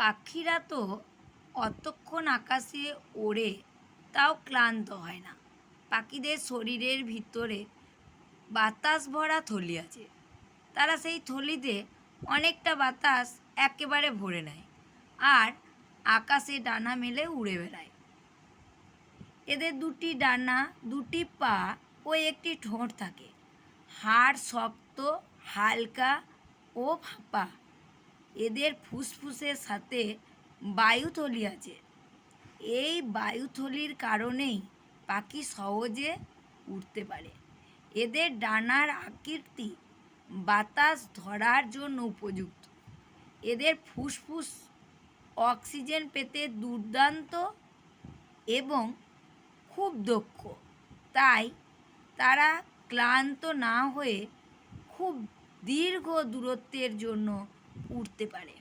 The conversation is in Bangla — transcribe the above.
পাখিরা তো অতক্ষণ আকাশে ওড়ে, তাও ক্লান্ত হয় না। পাখিদের শরীরের ভিতরে বাতাস ভরা থলি আছে। তারা সেই থলিতে অনেকটা বাতাস একেবারে ভরে নেয় আর আকাশে ডানা মেলে উড়ে বেড়ায়। এদের দুটি ডানা, দুটি পা ও একটি ঠোঁট থাকে। হাড় শক্ত, হালকা ও ফাঁপা। এদের ফুসফুসের সাথে বায়ুথলি আছে। এই বায়ুথলির কারণেই পাখি সহজে উঠতে পারে। এদের ডানার আকৃতি বাতাস ধরার জন্য উপযুক্ত। এদের ফুসফুস অক্সিজেন পেতে দুর্দান্ত এবং খুব দক্ষ। তাই তারা ক্লান্ত না হয়ে খুব দীর্ঘ দূরত্বের জন্য উড়তে পারে